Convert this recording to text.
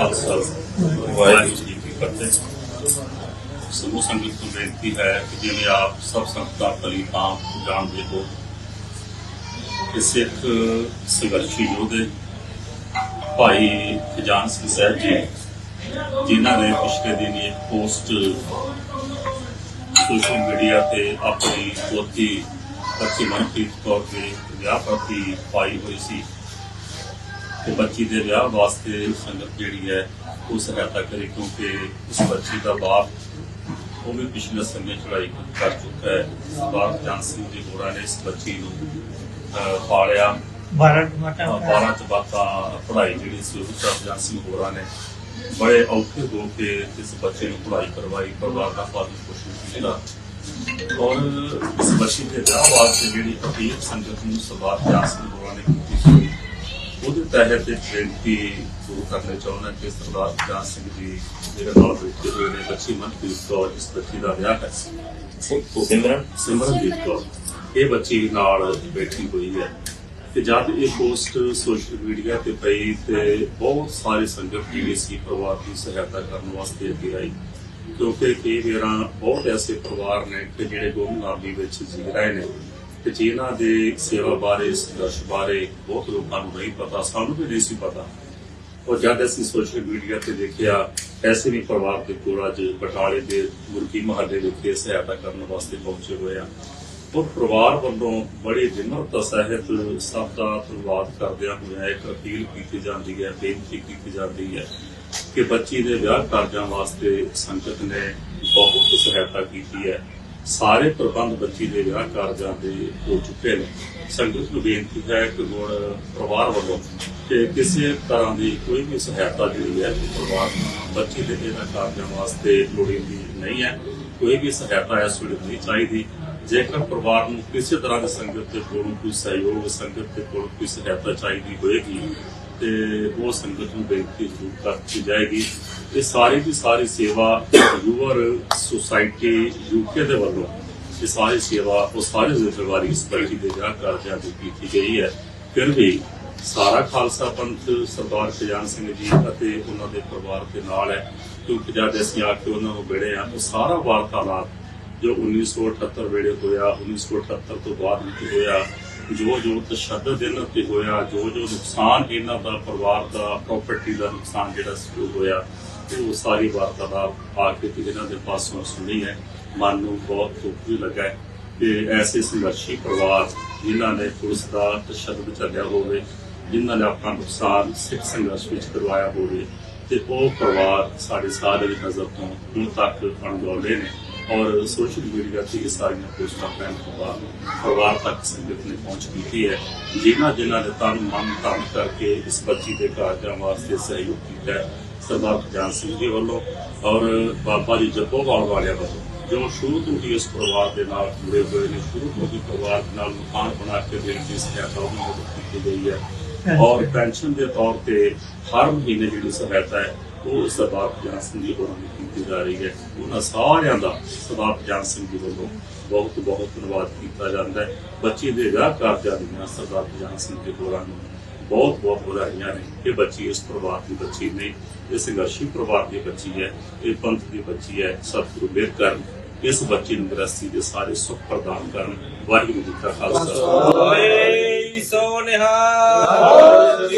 ਖਾਲਸਾ ਵਾਹਿਗੁਰੂ ਜੀ ਕੀ ਫਤਿਹ ਸਮੂਹ ਸੰਗਤ ਨੂੰ ਬੇਨਤੀ ਹੈ ਕਿ ਜਿਵੇਂ ਆਪ ਸਭ ਸੰਗਤਾਂ ਭਲੀ ਤਾਂ ਜਾਣਦੇ ਹੋ ਕਿ ਸਿੱਖ ਸੰਘਰਸ਼ੀ ਯੋਧੇ ਭਾਈ ਖਜਾਨ ਸਿੰਘ ਸਾਹਿਬ ਜੀ ਜਿਨ੍ਹਾਂ ਨੇ ਪਿਛਲੇ ਦਿਨ ਇੱਕ ਪੋਸਟ ਸੋਸ਼ਲ ਮੀਡੀਆ ਤੇ ਆਪਣੀ ਪੋਤੀ ਬੱਚੀ ਮਨਪ੍ਰੀਤ ਕੌਰ ਦੇ ਵਿਆਹ ਪ੍ਰਤੀ ਪਾਈ ਹੋਈ ਸੀ ਕਿ ਬੱਚੀ ਦੇ ਵਿਆਹ ਵਾਸਤੇ ਸੰਗਤ ਜਿਹੜੀ ਹੈ ਉਹ ਸਹਾਇਤਾ ਕਰੇ ਕਿਉਂਕਿ ਇਸ ਬੱਚੀ ਦਾ ਬਾਪ ਉਹ ਵੀ ਪਿਛਲੇ ਸਮੇਂ ਚੜਾਈ ਕਰ ਚੁੱਕਾ ਹੈ। ਸਰਦਾਰ ਜਾਨ ਸਿੰਘ ਜੀ ਹੋਰਾਂ ਨੇ ਇਸ ਬੱਚੀ ਨੂੰ ਪਾਲਿਆ। ਬਾਰਾਂ ਟਮਾਟਰ 12 ਚ ਬਾਤਾਂ ਪੜ੍ਹਾਈ ਜਿਹੜੀ ਸੀ ਉਹ ਸਰਦਾਰ ਜਾਨ ਸਿੰਘ ਹੋਰਾਂ ਨੇ ਬੜੇ ਔਖੇ ਹੋ ਕੇ ਇਸ ਬੱਚੇ ਨੂੰ ਪੜ੍ਹਾਈ ਕਰਵਾਈ। ਪਰਿਵਾਰ ਦਾ ਪਾਲਣ ਪੋਸ਼ਣ ਕੀਤਾ ਔਰ ਇਸ ਬੱਚੀ ਦੇ ਵਿਆਹ ਵਾਸਤੇ ਜਿਹੜੀ ਅਪੀਲ ਸੰਗਤ ਨੂੰ ਸਰਦਾਰ ਜਾਨ ਸਿੰਘ ਹੋਰਾਂ ਨੇ ਕੀਤੀ ਸੀ ਉਹਦੇ ਤਹਿਤ ਇੱਕ ਬੇਨਤੀ ਸ਼ੁਰੂ ਕਰਨੇ ਚਾਹੁੰਦਾ ਕਿ ਸਰਦਾਰ ਜਾਨ ਸਿੰਘ ਜੀ ਜਿਹੜੇ ਨਾਲ ਬੈਠੇ ਹੋਏ ਨੇ ਬੱਚੀ ਮਨਪ੍ਰੀਤ ਕੌਰ ਇਸ ਬੱਚੀ ਦਾ ਵਿਆਹ ਹੈ। ਸਿਮਰਨ? ਸਿਮਰਨਜੀਤ ਕੌਰ। ਇਹ ਬੱਚੀ ਨਾਲ ਬੈਠੀ ਹੋਈ ਹੈ। ਤੇ ਜਦ ਇਹ ਪੋਸਟ ਸੋਸ਼ਲ ਮੀਡੀਆ ਤੇ ਪਈ ਤੇ ਬਹੁਤ ਸਾਰੇ ਸੰਗਤ ਜਿਹੜੀ ਸੀ ਪਰਿਵਾਰ ਦੀ ਸਹਾਇਤਾ ਕਰਨ ਵਾਸਤੇ ਅੱਗੇ ਆਈ। ਕਿਉਂਕਿ ਕਈ ਵਾਰਾਂ ਬਹੁਤ ਐਸੇ ਪਰਿਵਾਰ ਨੇ ਕਿ ਜਿਹੜੇ ਗੁੰਮਨਾਮੀ ਵਿੱਚ ਜੀ ਰਹੇ ਨੇ। ਤੇ ਜਿਨ੍ਹਾਂ ਦੇ ਸੇਵਾ ਬਾਰੇ, ਸੰਘਰਸ਼ ਬਾਰੇ ਬਹੁਤ ਲੋਕਾਂ ਨੂੰ ਨਹੀਂ ਪਤਾ, ਸਾਨੂੰ ਵੀ ਨਹੀਂ ਸੀ ਪਤਾ ਔਰ ਜਦ ਅਸੀਂ ਸੋਸ਼ਲ ਮੀਡੀਆ ਤੇ ਦੇਖਿਆ, ਐਸੇ ਵੀ ਪਰਿਵਾਰ ਦੇ ਕੋਲ ਅੱਜ ਬਟਾਲੇ ਦੇ ਮੁਰਗੀ ਮਹੱਲੇ ਵਿਖੇ ਸਹਾਇਤਾ ਕਰਨ ਵਾਸਤੇ ਪਹੁੰਚੇ ਹੋਏ ਆ। ਉਹ ਪਰਿਵਾਰ ਵੱਲੋਂ ਬੜੀ ਜਿੰਨਤ ਸਹਿਤ ਸਭ ਦਾ ਧੰਨਵਾਦ ਕਰਦਿਆਂ ਹੋਇਆ ਇੱਕ ਅਪੀਲ ਕੀਤੀ ਜਾਂਦੀ ਹੈ, ਬੇਨਤੀ ਕੀਤੀ ਜਾਂਦੀ ਹੈ ਕਿ ਬੱਚੀ ਦੇ ਵਿਆਹ ਕਾਰਜਾਂ ਵਾਸਤੇ ਸੰਗਤ ਨੇ ਬਹੁਤ ਸਹਾਇਤਾ ਕੀਤੀ ਹੈ। ਸਾਰੇ ਪ੍ਰਬੰਧ ਬੱਚੀ ਦੇ ਵਿਆਹ ਕਾਰਜਾਂ ਦੇ ਹੋ ਚੁੱਕੇ ਨੇ। ਸੰਗਤ ਨੂੰ ਬੇਨਤੀ ਹੈ ਕਿ ਹੁਣ ਪਰਿਵਾਰ ਵੱਲੋਂ ਕਿ ਕਿਸੇ ਤਰ੍ਹਾਂ ਦੀ ਕੋਈ ਵੀ ਸਹਾਇਤਾ ਜਿਹੜੀ ਹੈ ਪਰਿਵਾਰ ਬੱਚੀ ਦੇ ਵਿਆਹ ਕਾਰਜਾਂ ਵਾਸਤੇ ਲੋੜੀਂਦੀ ਨਹੀਂ ਹੈ। ਕੋਈ ਵੀ ਸਹਾਇਤਾ ਇਸ ਵੇਲੇ ਨਹੀਂ ਚਾਹੀਦੀ। ਜੇਕਰ ਪਰਿਵਾਰ ਨੂੰ ਕਿਸੇ ਤਰ੍ਹਾਂ ਦੀ ਸੰਗਤ ਦੇ ਕੋਲੋਂ ਕੋਈ ਸਹਿਯੋਗ, ਸੰਗਤ ਦੇ ਕੋਲੋਂ ਕੋਈ ਸਹਾਇਤਾ ਚਾਹੀਦੀ ਹੋਏਗੀ ਤੇ ਉਹ ਸੰਗਤ ਨੂੰ ਬੇਨਤੀ ਜ਼ਰੂਰ ਕਰਤੀ ਜਾਏਗੀ। ਇਹ ਸਾਰੀ ਦੀ ਸਾਰੀ ਸੇਵਾ ਯੂਅਰ ਸੁਸਾਇਟੀ ਯੂਕੇ ਦੇ ਵੱਲੋਂ ਇਹ ਸਾਰੀ ਸੇਵਾ ਉਹ ਸਾਰੇ ਜ਼ਿੰਮੇਵਾਰੀ ਇਸ ਬੱਚੀ ਦੇ ਵਿਆਹ ਕਾਰਜਾਂ ਦੀ ਕੀਤੀ ਗਈ ਹੈ। ਫਿਰ ਵੀ ਸਾਰਾ ਖਾਲਸਾ ਪੰਥ ਸਰਦਾਰ ਖਜਾਨ ਸਿੰਘ ਜੀ ਅਤੇ ਉਹਨਾਂ ਦੇ ਪਰਿਵਾਰ ਦੇ ਨਾਲ ਹੈ। ਕਿਉਂਕਿ ਜਦ ਅਸੀਂ ਆ ਕੇ ਉਹਨਾਂ ਨੂੰ ਮਿਲੇ ਆ ਉਹ ਸਾਰਾ ਵਾਰਤਾਲਾਪ ਜੋ 1978 ਵੇਲੇ ਹੋਇਆ 1978 ਤੋਂ ਬਾਅਦ ਵਿੱਚ ਹੋਇਆ ਜੋ ਜੋ ਤਸ਼ੱਦਦ ਇਹਨਾਂ ਤੇ ਹੋਇਆ ਜੋ ਜੋ ਨੁਕਸਾਨ ਇਹਨਾਂ ਦਾ ਪਰਿਵਾਰ ਦਾ ਪ੍ਰਾਪਰਟੀ ਦਾ ਨੁਕਸਾਨ ਜਿਹੜਾ ਸੀ, ਉਹ ਹੋਇਆ ਉਹ ਸਾਰੀ ਵਾਰਤਾਲਾਪ ਆ ਕੇ ਇਹਨਾਂ ਦੇ ਪਾਸੋਂ ਸੁਣੀ ਹੈ। ਮਨ ਨੂੰ ਬਹੁਤ ਦੁੱਖ ਵੀ ਲੱਗਾ ਹੈ ਕਿ ਐਸੇ ਸੰਘਰਸ਼ੀ ਪਰਿਵਾਰ ਜਿਨ੍ਹਾਂ ਨੇ ਪੁਲਿਸ ਦਾ ਤਸ਼ੱਦਦ ਚੱਲਿਆ ਹੋਵੇ, ਜਿਨ੍ਹਾਂ ਨੇ ਆਪਣਾ ਨੁਕਸਾਨ ਸਿੱਖ ਸੰਘਰਸ਼ ਵਿੱਚ ਕਰਵਾਇਆ ਹੋਵੇ, ਤੇ ਉਹ ਪਰਿਵਾਰ ਸਾਡੇ ਸਾਰੇ ਦੀ ਨਜ਼ਰ ਤੋਂ ਹੁਣ ਤੱਕ ਅਣਗੌਲੇ ਨੇ। ਔਰ ਸੋਸ਼ਲ ਮੀਡੀਆ ਤੇ ਇਹ ਸਾਰੀਆਂ ਪੋਸਟਾਂ ਪੈਣ ਤੋਂ ਬਾਅਦ ਪਰਿਵਾਰ ਤੱਕ ਸੰਗਤ ਨੇ ਪਹੁੰਚ ਕੀਤੀ ਹੈ। ਜਿਨ੍ਹਾਂ ਜਿਨ੍ਹਾਂ ਨੇ ਤਨ ਮਨ ਧਨ ਕਰਕੇ ਇਸ ਬੱਚੀ ਦੇ ਕਾਰਜਾਂ ਵਾਸਤੇ ਸਹਿਯੋਗ ਕੀਤਾ ਸਰਦਾਰ ਖਜਾਨ ਸਿੰਘ ਜੀ ਵੱਲੋਂ ਔਰ ਬਾਬਾ ਜੀ ਜੱਪੋਵਾਲ ਵਾਲਿਆਂ ਵੱਲੋਂ ਜੋ ਸ਼ੁਰੂ ਤੋਂ ਹੀ ਇਸ ਪਰਿਵਾਰ ਦੇ ਨਾਲ ਜੁੜੇ ਹੋਏ ਨੇ ਸ਼ੁਰੂ ਤੋਂ ਹੀ ਪਰਿਵਾਰ ਨਾਲ ਮਕਾਨ ਬਣਾ ਕੇ ਦੇਣ ਦੀ ਸਹਾਇਤਾ ਉਹਨਾਂ ਨੂੰ ਕੀਤੀ ਗਈ ਹੈ। ਔਰ ਪੈਨਸ਼ਨ ਦੇ ਤੌਰ ਤੇ ਹਰ ਮਹੀਨੇ ਜਿਹੜੀ ਸਹਾਇਤਾ ਹੈ ਉਹ ਸਰਦਾਰ ਖਜਾਨ ਸਿੰਘ ਜੀ ਹੋਰਾਂ ਨੂੰ ਕੀਤੀ ਜਾ ਰਹੀ ਹੈ। ਉਹਨਾਂ ਸਾਰਿਆਂ ਦਾ ਸਰਦਾਰ ਖਜਾਨ ਸਿੰਘ ਜੀ ਵੱਲੋਂ ਬਹੁਤ ਬਹੁਤ ਧੰਨਵਾਦ ਕੀਤਾ ਜਾਂਦਾ ਹੈ। ਬੱਚੀ ਦੇ ਵਿਆਹ ਕਾਰਜਾਂ ਦੀਆਂ ਸਰਦਾਰ ਖਜਾਨ ਸਿੰਘ ਜੀ ਹੋਰਾਂ ਨੂੰ ਬਹੁਤ ਬਹੁਤ ਵਧਾਈਆਂ ਨੇ ਇਹ ਬੱਚੀ ਇਸ ਪਰਿਵਾਰ ਦੀ ਬੱਚੀ ਨਹੀਂ ਇਹ ਸੰਘਰਸ਼ੀ ਪਰਿਵਾਰ ਦੀ ਬੱਚੀ ਹੈ, ਇਹ ਪੰਥ ਦੀ ਬੱਚੀ ਹੈ, ਸਤਿਗੁਰੂ ਮਿਹਰ ਕਰਨ, ਇਸ ਬੱਚੀ ਨੂੰ ਗ੍ਰਸਤੀ ਦੇ ਸਾਰੇ ਸੁੱਖ ਪ੍ਰਦਾਨ ਕਰਨ। ਵਾਹਿਗੁਰੂ ਜੀ ਕਾ ਖਾਲਸਾ। ਓਏ ਸੋ ਨਿਹਾਲ